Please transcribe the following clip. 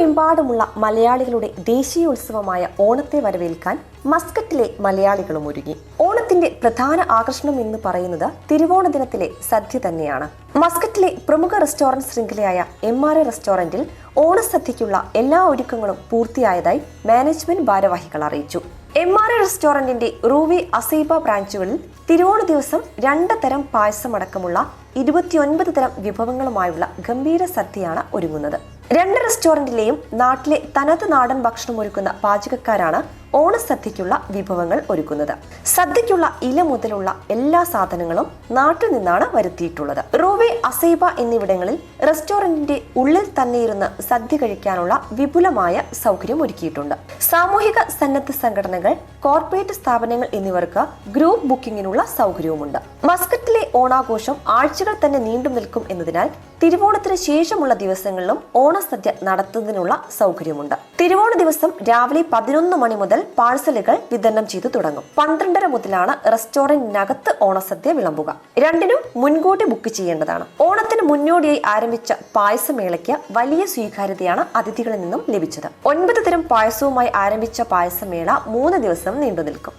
ലോകമെമ്പാടുമുള്ള മലയാളികളുടെ ദേശീയോത്സവമായ ഓണത്തെ വരവേൽക്കാൻ മസ്കറ്റിലെ മലയാളികളും ഒരുങ്ങി. ഓണത്തിന്റെ പ്രധാന ആകർഷണം എന്ന് പറയുന്നത് തിരുവോണ ദിനത്തിലെ സദ്യ തന്നെയാണ്. മസ്കറ്റിലെ പ്രമുഖ റെസ്റ്റോറന്റ് ശൃംഖലയായ എം ആർ എ റെസ്റ്റോറന്റിൽ ഓണസദ്യയ്ക്കുള്ള എല്ലാ ഒരുക്കങ്ങളും പൂർത്തിയായതായി മാനേജ്മെന്റ് ഭാരവാഹികൾ അറിയിച്ചു. എം ആർ എ റെസ്റ്റോറന്റിന്റെ റൂവി അസൈബ ബ്രാഞ്ചുകളിൽ തിരുവോണ ദിവസം രണ്ട് തരം പായസമടക്കമുള്ള ഇരുപത്തിയൊൻപത് തരം വിഭവങ്ങളുമായുള്ള ഗംഭീര സദ്യയാണ് ഒരുങ്ങുന്നത്. രണ്ട് റെസ്റ്റോറന്റിലെയും നാട്ടിലെ തനത് നാടൻ ഭക്ഷണം ഒരുക്കുന്ന പാചകക്കാരാണ് ഓണസദ്യയ്ക്കുള്ള വിഭവങ്ങൾ ഒരുക്കുന്നത്. സദ്യയ്ക്കുള്ള ഇല മുതലുള്ള എല്ലാ സാധനങ്ങളും നാട്ടിൽ നിന്നാണ് വരുത്തിയിട്ടുള്ളത്. റോവെ അസൈബ എന്നിവിടങ്ങളിൽ റെസ്റ്റോറന്റിന്റെ ഉള്ളിൽ തന്നെ ഇരുന്ന് സദ്യ കഴിക്കാനുള്ള വിപുലമായ സൗകര്യം ഒരുക്കിയിട്ടുണ്ട്. സാമൂഹിക സന്നദ്ധ സംഘടനകൾ കോർപ്പറേറ്റ് സ്ഥാപനങ്ങൾ എന്നിവർക്ക് ഗ്രൂപ്പ് ബുക്കിംഗിനുള്ള സൗകര്യവുമുണ്ട്. മസ്കറ്റിലെ ഓണാഘോഷം ആഴ്ചകൾ തന്നെ നീണ്ടു നിൽക്കും എന്നതിനാൽ തിരുവോണത്തിന് ശേഷമുള്ള ദിവസങ്ങളിലും ഓണസദ്യ നടത്തുന്നതിനുള്ള സൗകര്യമുണ്ട്. തിരുവോണ ദിവസം രാവിലെ പതിനൊന്ന് മണി പാഴ്സലുകൾ വിതരണം ചെയ്തു തുടങ്ങും. പന്ത്രണ്ടര മുതലാണ് റെസ്റ്റോറന്റിനകത്ത് ഓണസദ്യ വിളമ്പുക. രണ്ടിനും മുൻകൂട്ടി ബുക്ക് ചെയ്യേണ്ടതാണ്. ഓണത്തിന് മുന്നോടിയായി ആരംഭിച്ച പായസമേളയ്ക്ക് വലിയ സ്വീകാര്യതയാണ് അതിഥികളിൽ നിന്നും ലഭിച്ചത്. ഒൻപത് തരം പായസവുമായി ആരംഭിച്ച പായസമേള മൂന്ന് ദിവസം നീണ്ടു നിൽക്കും